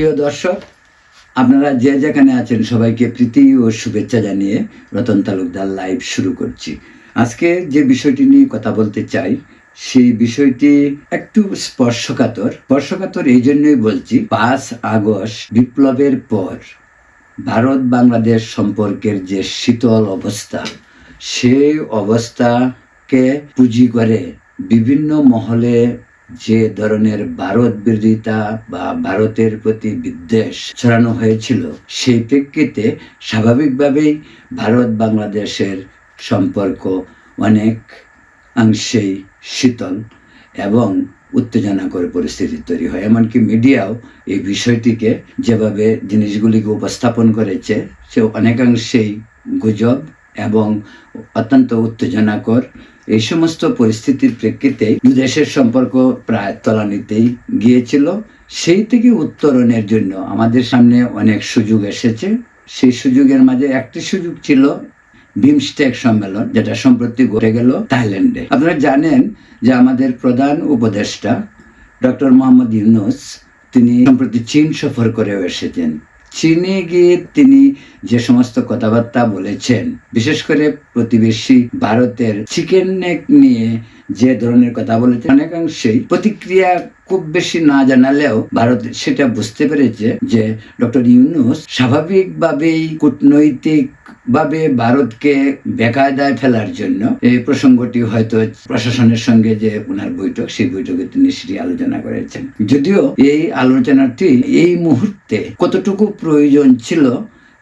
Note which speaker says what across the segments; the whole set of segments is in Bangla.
Speaker 1: প্রিয় দর্শক, আপনারা যে যেখানে আছেন, সবাইকে প্রীতি ও শুভেচ্ছা জানিয়ে রতন তালুকদার লাইভ শুরু করছি। আজকে যে বিষয়টি নিয়ে কথা বলতে চাই, সেই বিষয়টি একটু স্পর্শকাতর। স্পর্শকাতর এই জন্যই বলছি, পাঁচ আগস্ট বিপ্লবের পর ভারত বাংলাদেশ সম্পর্কের যে শীতল অবস্থা, সেই অবস্থাকে পুঁজি করে বিভিন্ন মহলে যে ধরনের ভারত বিরোধিতা বা ভারতের প্রতি বিদ্বেষ ছড়ানো হয়েছিল, সেই প্রেক্ষিতে স্বাভাবিকভাবেই ভারত বাংলাদেশের সম্পর্ক অনেক অংশেই শীতল এবং উত্তেজনাকর পরিস্থিতি তৈরি হয়। এমনকি মিডিয়াও এই বিষয়টিকে যেভাবে জিনিসগুলিকে উপস্থাপন করেছে সে অনেকাংশেই গুজব এবং অত্যন্ত উত্তেজনাকর এই সমস্ত পরিস্থিতির প্রেক্ষিতে দেশের সম্পর্ক প্রায় তলানিতেই গিয়েছিল। সেই থেকে উত্তরণের জন্য আমাদের সামনে অনেক সুযোগ এসেছে। সেই সুযোগের মাঝে একটি সুযোগ ছিল বিমস্টেক সম্মেলন, যেটা সম্প্রতি ঘটে গেল থাইল্যান্ডে। আপনারা জানেন যে আমাদের প্রধান উপদেষ্টা ডক্টর মোহাম্মদ ইউনুস, তিনি সম্প্রতি চীন সফর করেও এসেছেন। চীনে গিয়ে তিনি যে সমস্ত কথাবার্তা বলেছেন, বিশেষ করে প্রতিবেশী ভারতের চিকেন নেক নিয়ে যে ধরনের কথা বলেছেন, অনেকাংশেই প্রতিক্রিয়া খুব বেশি না জানালেও ভারত সেটা বুঝতে পেরেছে যে ডক্টর ইউনুস স্বাভাবিকভাবেই কূটনৈতিক ভাবে ভারতকে বেকায়দায় ফেলার জন্য এই প্রসঙ্গটি হয়তো প্রশাসনের সঙ্গে যে ওনার বৈঠক, সেই বৈঠকে তিনি সেটি আলোচনা করেছেন। যদিও এই আলোচনাটি এই মুহূর্তে কতটুকু প্রয়োজন ছিল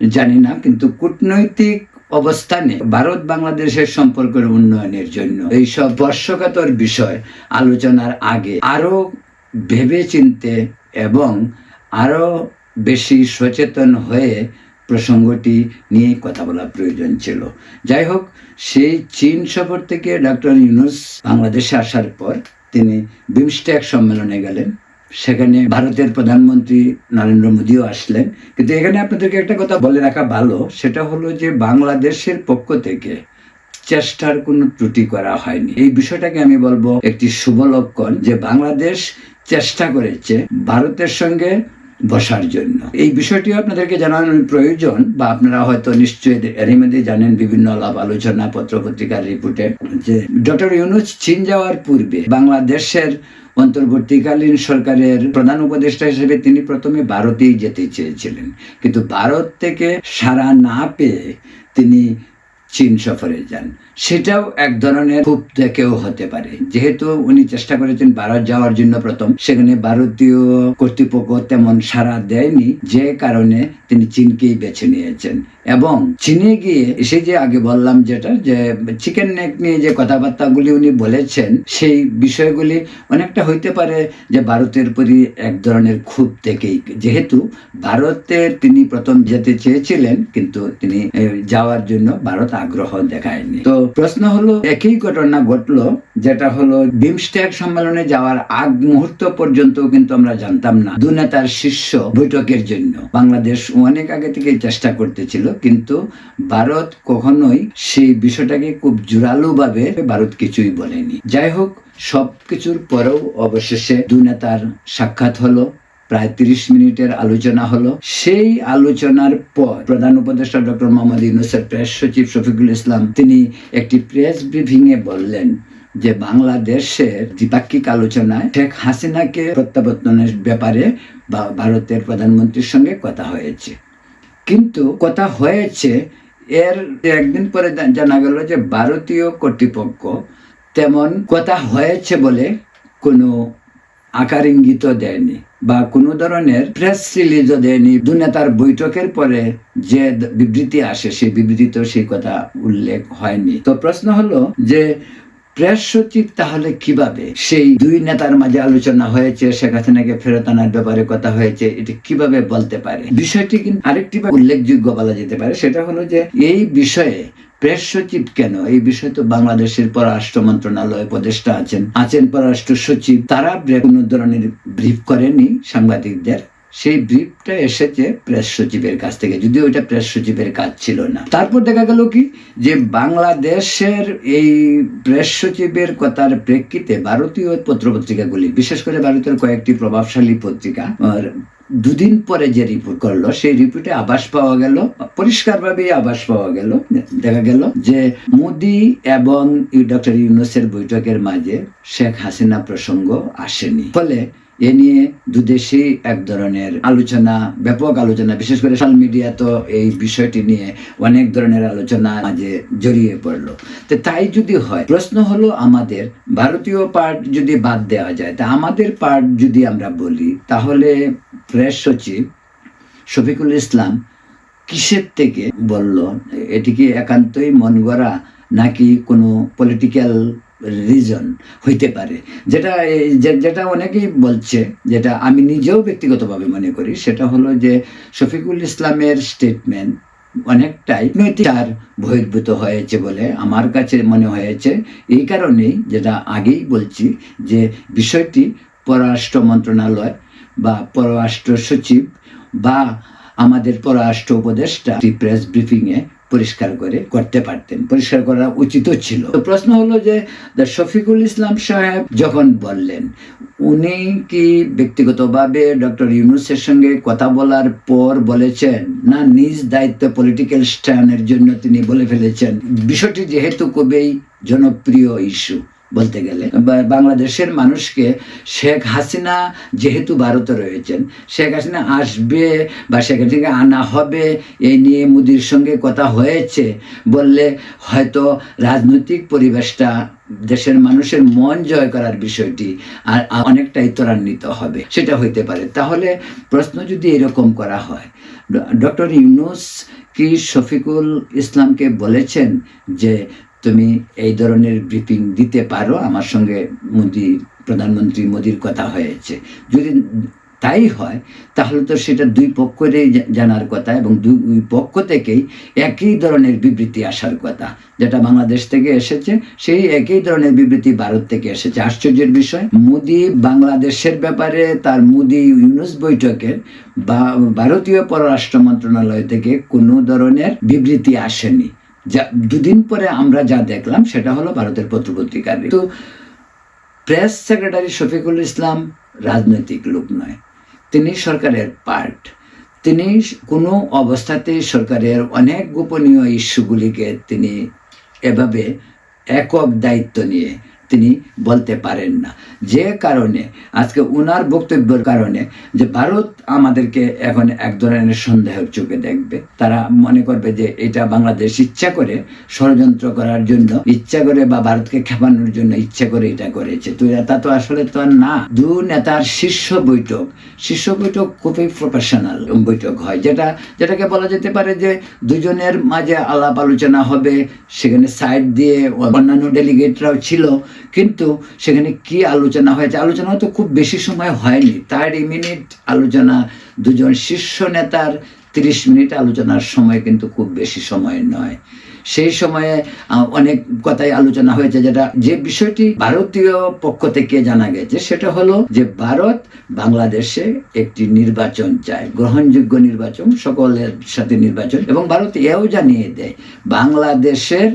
Speaker 1: জানি না, কিন্তু কূটনৈতিক অবস্থানে ভারত বাংলাদেশের সম্পর্কের উন্নয়নের জন্য এই সব বর্ষকাতর বিষয় আলোচনার আগে আরও ভেবে চিনতে এবং আরও বেশি সচেতন হয়ে প্রসঙ্গটি নিয়ে কথা বলা প্রয়োজন ছিল। যাই হোক, সেই চীন সফর থেকে ডক্টর ইউনুস বাংলাদেশে আসার পর তিনি বিমস্টেক সম্মেলনে গেলেন। সেখানে ভারতের প্রধানমন্ত্রী নরেন্দ্র মোদীও আসলেন। কিন্তু এখানে আপনাদেরকে একটা কথা বলে রাখা ভালো, সেটা হলো যে বাংলাদেশের পক্ষ থেকে চেষ্টার কোনো ত্রুটি করা হয়নি। এই বিষয়টাকে আমি বলব একটি শুভ লক্ষণ যে বাংলাদেশ চেষ্টা করেছে ভারতের সঙ্গে বসার জন্য। এই বিষয়টিও আপনাদেরকে জানানোর প্রয়োজন বা আপনারা হয়তো নিশ্চয়ই এরই মধ্যে জানেন বিভিন্ন লাভ আলোচনা, পত্র, পত্রিকার রিপোর্টে, যে ডক্টর ইউনুস চীন যাওয়ার পূর্বে বাংলাদেশের অন্তর্বর্তীকালীন সরকারের প্রধান উপদেষ্টা হিসেবে তিনি প্রথমে ভারতেই যেতে চেয়েছিলেন। কিন্তু ভারত থেকে সারা না পেয়ে তিনি চীন সফরে যান। সেটাও এক ধরনের খুব থেকেও হতে পারে। যেহেতু উনি চেষ্টা করেছেন ভারত যাওয়ার জন্য প্রথম। সেখানে ভারতীয় কর্তৃপক্ষ তেমন সাড়া দেয়নি। যে কারণে তিনি চীনকেই বেছে নিয়েছেন। এবং চীনে গিয়ে এসে যে আগে বললাম যেটা, যে চিকেন নেক নিয়ে যে কথাবার্তাগুলি উনি বলেছেন, সেই বিষয়গুলি অনেকটা হইতে পারে যে ভারতের প্রতি এক ধরনের ক্ষোভ থেকেই। যেহেতু ভারতের তিনি প্রথম যেতে চেয়েছিলেন, কিন্তু তিনি যাওয়ার জন্য ভারত আগ্রহ দেখায়নি। তো প্রশ্ন হলো, একই ঘটনা ঘটলো, যেটা হলো বিমস্টেক সম্মেলনে যাওয়ার আগ মুহূর্ত পর্যন্ত কিন্তু আমরা জানতাম না। দু নেতার শীর্ষ বৈঠকের জন্য। বাংলাদেশ অনেক আগে থেকে চেষ্টা করতেছিল, কিন্তু ভারত কখনোই সেই বিষয়টাকে খুব জোরালো ভাবে ভারত কিছুই বলেনি। যাই হোক, সবকিছুর পরেও অবশেষে দু নেতার সাক্ষাৎ হলো। প্রায় তিরিশ মিনিটের আলোচনা হলো। সেই আলোচনার পর প্রধান উপদেষ্টা ডক্টর মোহাম্মদ ইউনুসের প্রেস সচিব শফিকুল ইসলাম, তিনি একটি প্রেস ব্রিফিং এ বললেন যে বাংলাদেশের দ্বিপাক্ষিক আলোচনায় শেখ হাসিনাকে প্রত্যাবর্তনের ব্যাপারে বা ভারতের প্রধানমন্ত্রীর সঙ্গে কথা হয়েছে। কিন্তু কথা হয়েছে, এর একদিন পরে জানা গেল যে ভারতীয় কর্তৃপক্ষ তেমন কথা হয়েছে বলে কোনো আকার ইঙ্গিত দেয়নি। বা কোনো ধরনের প্রেস রিলিজও দেয়নি দু নেতার বৈঠকের পরে যে বিবৃতি আসে, সেই বিবৃতিতেও সেই কথা উল্লেখ হয়নি। তো প্রশ্ন হলো যে প্রেস সচিব তাহলে কীভাবে? সেই দুই নেতার মাঝে আলোচনা হয়েছে, শেখ হাসিনাকে ফেরত আনার ব্যাপারে কথা হয়েছে, এটি কীভাবে বলতে পারে? বিষয়টি কিন্তু আরেকটি উল্লেখযোগ্য বলা যেতে পারে, সেটা হলো যে, এই বিষয়ে প্রেস সচিব কেন? এই বিষয়ে তো বাংলাদেশের পররাষ্ট্র মন্ত্রণালয় উপদেষ্টা আছেন। আছেন পররাষ্ট্র সচিব তারা কোনো ধরনের ব্রিফ করেনি সাংবাদিকদের? সেই ব্রিফটা এসেছে প্রেস সচিবের কাছ থেকে, যদিও ওইটা প্রেস সচিবের কাজ ছিল না। তারপর দেখা গেল কি? যে বাংলাদেশের এই প্রেস সচিবের কথার প্রেক্ষিতে ভারতীয় পত্রপত্রিকাগুলি, বিশেষ করে ভারতের কয়েকটি প্রভাবশালী পত্রিকা দুদিন পরে যে রিপোর্ট করল, সেই রিপোর্টে আবাস পাওয়া গেল পরিষ্কারভাবে আবাস পাওয়া গেল। দেখা গেল যে মোদি এবং ডক্টর ইউনুসের বৈঠকের মাঝে শেখ হাসিনা প্রসঙ্গ আসেনি। ফলে এ নিয়ে দুদেশেই এক ধরনের আলোচনা, ব্যাপক আলোচনা, বিশেষ করে সোশ্যাল মিডিয়া তো এই বিষয়টি নিয়ে অনেক ধরনের আলোচনা মাঝে জড়িয়ে পড়ল। তো তাই যদি হয়, প্রশ্ন হলো আমাদের, ভারতীয় পার্ট যদি বাদ দেওয়া যায়, তা আমাদের পার্ট যদি আমরা বলি, তাহলে প্রেস সচিব শফিকুল ইসলাম কিসের থেকে বলল? এটি কি একান্তই মন গড়া নাকি কোনো পলিটিক্যাল রিজন হইতে পারে। যেটা যেটা অনেকেই বলছে, যেটা আমি নিজেও ব্যক্তিগতভাবে মনে করি, সেটা হলো যে শফিকুল ইসলামের স্টেটমেন্ট অনেকটাই নৈতিক। আর বহির্ভূত হয়েছে বলে আমার কাছে মনে হয়েছে। এই কারণেই যেটা আগেই বলছি, যে বিষয়টি পররাষ্ট্র মন্ত্রণালয় বা পররাষ্ট্র সচিব বা আমাদের পররাষ্ট্র উপদেষ্টা, প্রেস ব্রিফিংয়ে পরিষ্কার করে, করতে পারতেন। পরিষ্কার করা উচিত ছিল। প্রশ্ন হলো যে শফিকুল ইসলাম সাহেব যখন বললেন, উনি কি ব্যক্তিগতভাবে ডক্টর ইউনুসের সঙ্গে কথা বলার পর বলেছেন, না, নিজ দায়িত্ব পলিটিক্যাল স্ট্যান্ডের জন্য তিনি বলে ফেলেছেন? বিষয়টি যেহেতু খুবই জনপ্রিয় ইস্যু বলতে গেলে। বাংলাদেশের মানুষকে শেখ হাসিনা যেহেতু ভারতে রয়েছেন, শেখ হাসিনা আসবে বা শেখ হাসিনাকে আনা হবে, এই নিয়ে মোদির সঙ্গে কথা হয়েছে বললে হয়তো রাজনৈতিক পরিবেশটা দেশের মানুষের মন জয় করার বিষয়টি আর অনেকটাই ত্বরান্বিত হবে, সেটা হইতে পারে। তাহলে প্রশ্ন যদি এরকম করা হয় ডক্টর ইউনুস কি শফিকুল ইসলামকে বলেছেন যে তুমি এই ধরনের ব্রিফিং দিতে পারো। আমার সঙ্গে মোদি, প্রধানমন্ত্রী মোদির কথা হয়েছে। যদি তাই হয়, তাহলে তো সেটা দুই পক্ষেরই জানার কথা এবং দুই পক্ষ থেকেই একই ধরনের বিবৃতি আসার কথা। যেটা বাংলাদেশ থেকে এসেছে, সেই একই ধরনের বিবৃতি ভারত থেকে এসেছে। আশ্চর্যের বিষয়, মোদি বাংলাদেশের ব্যাপারে তার মোদি ইউনুস বৈঠকের বা, ভারতীয় পররাষ্ট্র মন্ত্রণালয় থেকে কোনো ধরনের বিবৃতি আসেনি। যা, দুদিন পরে আমরা যা দেখলাম, সেটা হলো ভারতের পত্রপত্রিকার তো প্রেস সেক্রেটারি শফিকুল ইসলাম রাজনৈতিক লোক নয়, তিনি সরকারের পার্ট তিনি কোনো অবস্থাতে সরকারের অনেক গোপনীয় ইস্যুগুলিকে তিনি এভাবে একক দায়িত্ব নিয়ে তিনি বলতে পারেন না। যে কারণে, আজকে ওনার বক্তব্যের কারণে যে ভারত আমাদেরকে এখন এক ধরনের সন্দেহের চোখে দেখবে। তারা মনে করবে যে এটা বাংলাদেশ ইচ্ছা করে ষড়যন্ত্র করার জন্য, ইচ্ছা করে বা ভারতকে খেপানোর জন্য ইচ্ছা করে এটা করেছে। তো এটা তো আসলে তো না। দু নেতার শীর্ষ বৈঠক শীর্ষ বৈঠক খুবই প্রফেশনাল বৈঠক হয়, যেটা, যেটাকে বলা যেতে পারে যে দুজনের মাঝে আলাপ আলোচনা হবে, সেখানে সাইড দিয়ে অন্যান্য ডেলিগেটরাও ছিল কিন্তু সেখানে কি আলোচনা হয়েছে? আলোচনা তো খুব বেশি সময় হয়নি। থার্টি মিনিট আলোচনা, দুজন শীর্ষ নেতার তিরিশ মিনিট আলোচনার সময় কিন্তু খুব বেশি সময় নয়। সেই সময়ে অনেক কথাই আলোচনা হয়েছে যেটা, যে বিষয়টি ভারতীয় পক্ষ থেকে জানা গেছে, সেটা হলো যে ভারত বাংলাদেশে একটি নির্বাচন চায়, গ্রহণযোগ্য নির্বাচন, সকলের সাথে নির্বাচন, এবং ভারত এও জানিয়ে দেয়, বাংলাদেশের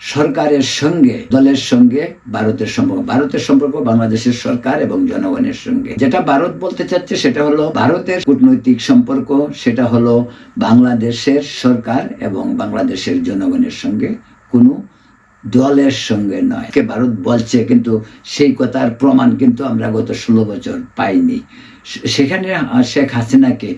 Speaker 1: সরকারের সঙ্গে, দলের সঙ্গে ভারতের সম্পর্ক। ভারতের সম্পর্ক বাংলাদেশের সরকার এবং জনগণের সঙ্গে। যেটা ভারত বলতে চাচ্ছে সেটা হলো ভারতের কূটনৈতিক সম্পর্ক, সেটা হলো বাংলাদেশের সরকার এবং বাংলাদেশের জনগণের সঙ্গে। কোনো দলের সঙ্গে নয়। কে ভারত বলছে কিন্তু সেই কথার প্রমাণ কিন্তু আমরা গত ষোলো বছর পাইনি। সেখানে শেখ হাসিনাকে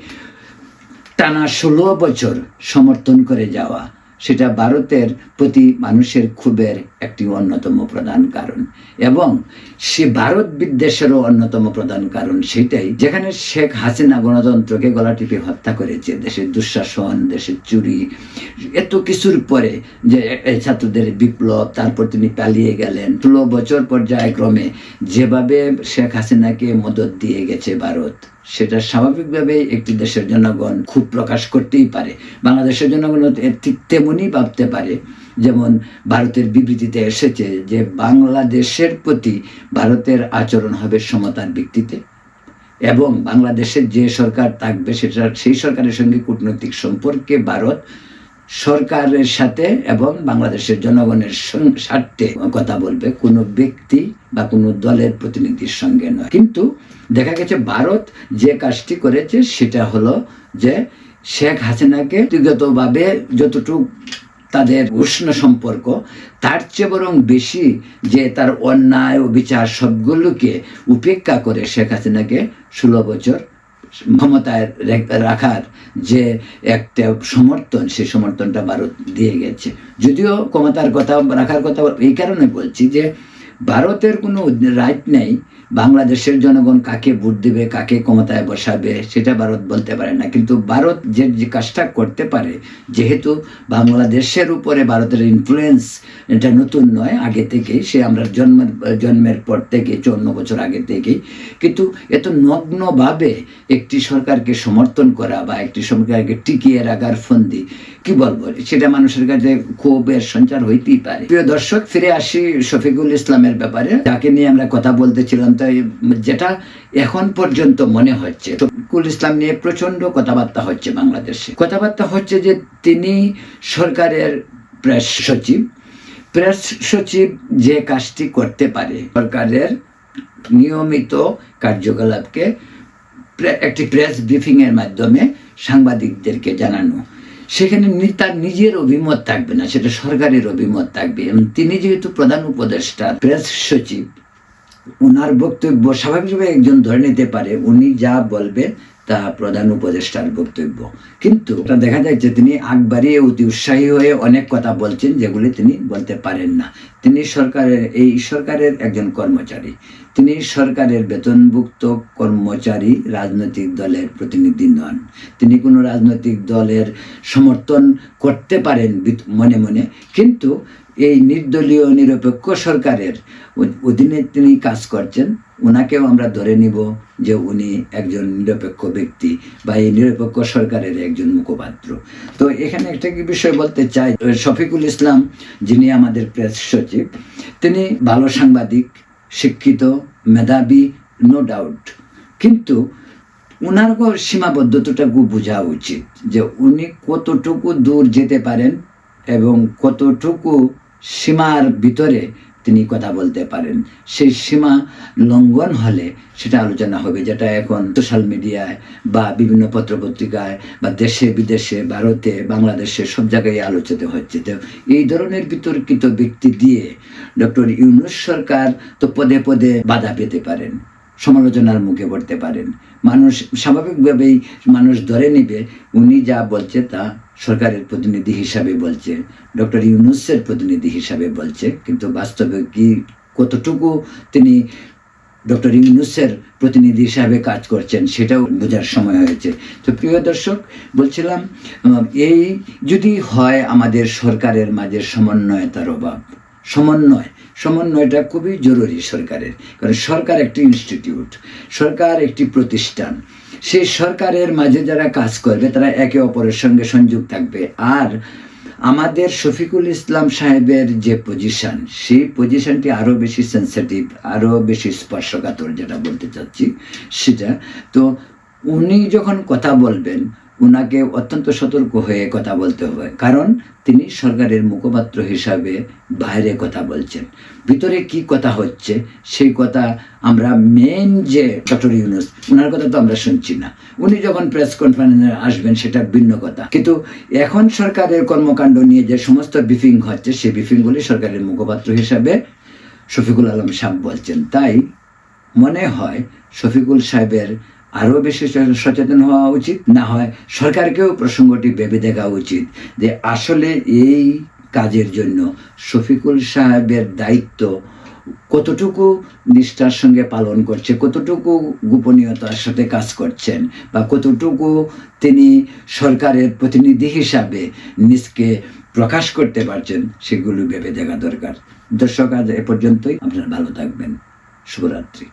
Speaker 1: টানা ষোলো বছর সমর্থন করে যাওয়া সেটা ভারতের প্রতি মানুষের ক্ষোভের একটি অন্যতম প্রধান কারণ। এবং সে ভারত বিদ্বেষেরও অন্যতম প্রধান কারণ সেটাই, যেখানে শেখ হাসিনা গণতন্ত্রকে গলা টিপে হত্যা করেছে, দেশের দুঃশাসন, দেশের চুরি, এত কিছুর পরে যে ছাত্রদের বিপ্লব, তারপর তিনি পালিয়ে গেলেন। ষোলো বছর পর্যায়ক্রমে যেভাবে শেখ হাসিনাকে মদত দিয়ে গেছে ভারত, সেটা স্বাভাবিকভাবেই একটি দেশের জনগণ খুব প্রকাশ করতেই পারে। বাংলাদেশের জনগণ ঠিক তেমনই ভাবতে পারে। যেমন ভারতের বিবৃতিতে এসেছে যে বাংলাদেশের প্রতি ভারতের আচরণ হবে সমতার ভিত্তিতে। এবং বাংলাদেশের যে সরকার থাকবে সেটা, সেই সরকারের সঙ্গে কূটনৈতিক সম্পর্কে ভারত সরকারের সাথে এবং বাংলাদেশের জনগণের স্বার্থে কথা বলবে কোনো ব্যক্তি বা কোনো দলের প্রতিনিধির সঙ্গে নয়। কিন্তু দেখা গেছে ভারত যে কাজটি করেছে সেটা হলো যে শেখ হাসিনাকে ব্যক্তিগতভাবে যতটুকু তাদের উষ্ণ সম্পর্ক। তার চেয়ে বরং বেশি যে তার অন্যায় ও বিচার সবগুলোকে উপেক্ষা করে শেখ হাসিনাকে ষোলো বছর ক্ষমতায় রাখার যে একটা সমর্থন, সেই সমর্থনটা ভারত দিয়ে গেছে। যদিও ক্ষমতার কথা, রাখার কথা এই কারণে বলছি যে ভারতের কোনো রাইট নেই বাংলাদেশের জনগণ কাকে ভোট দেবে, কাকে ক্ষমতায় বসাবে, সেটা ভারত বলতে পারে না। কিন্তু ভারত যে যে কাজটা করতে পারে, যেহেতু বাংলাদেশের উপরে ভারতের ইনফ্লুয়েন্স এটা নতুন নয়, আগে থেকেই সে আমরা জন্মের জন্মের পর থেকে, চৌন্ন বছর আগে থেকেই, কিন্তু এত নগ্নভাবে একটি সরকারকে সমর্থন করা বা একটি সরকারকে টিকিয়ে রাখার ফন্দি কি বলব? সেটা মানুষের কাছে ক্ষোভের সঞ্চার হইতেই পারে। প্রিয় দর্শক, ফিরে আসি শফিকুল ইসলামের ব্যাপারে। যাকে নিয়ে আমরা কথা বলতেছিলাম, তাই যেটা এখন পর্যন্ত মনে হচ্ছে। শফিকুল ইসলাম নিয়ে প্রচণ্ড কথাবার্তা হচ্ছে বাংলাদেশে। কথাবার্তা হচ্ছে যে তিনি সরকারের প্রেস সচিব। প্রেস সচিব যে কাজটি করতে পারে, সরকারের নিয়মিত কার্যকলাপকে একটি প্রেস ব্রিফিং এর মাধ্যমে সাংবাদিকদেরকে জানানো। সেখানে তার নিজের অভিমত থাকবে না, সেটা সরকারের অভিমত থাকবে। এবং তিনি যেহেতু প্রধান উপদেষ্টা, প্রেস সচিব, ওনার বক্তব্য স্বাভাবিকভাবে একজন ধরে নিতে পারে, উনি যা বলবে তা প্রধান উপদেষ্টার বক্তব্য। কিন্তু দেখা যায় যে তিনি আগ বাড়িয়ে অতি উৎসাহী হয়ে অনেক কথা বলছেন যেগুলি তিনি বলতে পারেন না। তিনি সরকারের, এই সরকারের একজন কর্মচারী। তিনি সরকারের বেতনভুক্ত কর্মচারী রাজনৈতিক দলের প্রতিনিধি নন। তিনি কোনো রাজনৈতিক দলের সমর্থন করতে পারেন মনে মনে। কিন্তু এই নির্দলীয় নিরপেক্ষ সরকারের অধীনে তিনি কাজ করছেন ওনাকেও আমরা ধরে নিব যে উনি একজন নিরপেক্ষ ব্যক্তি বা এই নিরপেক্ষ সরকারের একজন মুখপাত্র। তো এখানে একটা কি বিষয় বলতে চাই শফিকুল ইসলাম যিনি আমাদের প্রেস সচিব, তিনি ভালো সাংবাদিক, শিক্ষিত, মেধাবী নো ডাউট কিন্তু ওনার সীমাবদ্ধতাটুকু বোঝা উচিত যে উনি কতটুকু দূর যেতে পারেন এবং কতটুকু সীমার ভিতরে তিনি কথা বলতে পারেন। সেই সীমা লঙ্ঘন হলে সেটা আলোচনা হবে, যেটা এখন সোশ্যাল মিডিয়ায় বা বিভিন্ন পত্রপত্রিকায় বা দেশে, বিদেশে, ভারতে, বাংলাদেশে সব জায়গায় আলোচিত হচ্ছে। তো এই ধরনের বিতর্কিত ব্যক্তি দিয়ে ডক্টর ইউনুস সরকার তো পদে পদে বাধা পেতে পারেন। সমালোচনার মুখে পড়তে পারেন। মানুষ স্বাভাবিকভাবেই মানুষ ধরে নেবে, উনি যা বলছে তা সরকারের প্রতিনিধি হিসাবে বলছে, ডক্টর ইউনুসের প্রতিনিধি হিসাবে বলছে, কিন্তু বাস্তবে কি কতটুকু তিনি ডক্টর ইউনুসের প্রতিনিধি হিসাবে কাজ করছেন সেটাও বোঝার সময় হয়েছে। তো প্রিয় দর্শক, বলছিলাম এই যদি হয় আমাদের সরকারের মাঝে সমন্বয়তার অভাব সমন্বয়। সমন্বয়টা খুবই জরুরি সরকারের, কারণ সরকার একটি ইনস্টিটিউট সরকার একটি প্রতিষ্ঠান। সেই সরকারের মাঝে যারা কাজ করবে, তারা একে অপরের সঙ্গে সংযোগ থাকবে। আর আমাদের শফিকুল ইসলাম সাহেবের যে পজিশন সেই পজিশনটি আরও বেশি সেন্সিটিভ আরও বেশি স্পর্শকাতর যেটা বলতে চাচ্ছি সেটা। তো উনি যখন কথা বলবেন ওনাকে অত্যন্ত সতর্ক হয়ে কথা বলতে হবে। কারণ তিনি সরকারের মুখপাত্র হিসাবে বাইরে কথা বলছেন। ভিতরে কি কথা হচ্ছে, সেই কথা আমরা মেন যে ডক্টর ইউনুস ওনার কথা তো আমরা শুনছি না। উনি যখন প্রেস কনফারেন্সে আসবেন, সেটা ভিন্ন কথা। কিন্তু এখন সরকারের কর্মকাণ্ড নিয়ে যে সমস্ত ব্রিফিং হচ্ছে, সেই ব্রিফিংগুলি সরকারের মুখপাত্র হিসাবে শফিকুল আলম সাহেব বলছেন। তাই মনে হয় শফিকুল সাহেবের আরও বেশি সচেতন হওয়া উচিত। না হয় সরকারকেও প্রসঙ্গটি ভেবে দেখা উচিত যে আসলে এই কাজের জন্য শফিকুল সাহেবের দায়িত্ব কতটুকু নিষ্ঠার সঙ্গে পালন করছে, কতটুকু গোপনীয়তার সাথে কাজ করছেন বা কতটুকু তিনি সরকারের প্রতিনিধি হিসাবে নিজকে প্রকাশ করতে পারছেন সেগুলো ভেবে দেখা দরকার। দর্শক, আজ এ পর্যন্তই। আপনারা ভালো থাকবেন। শুভরাত্রি।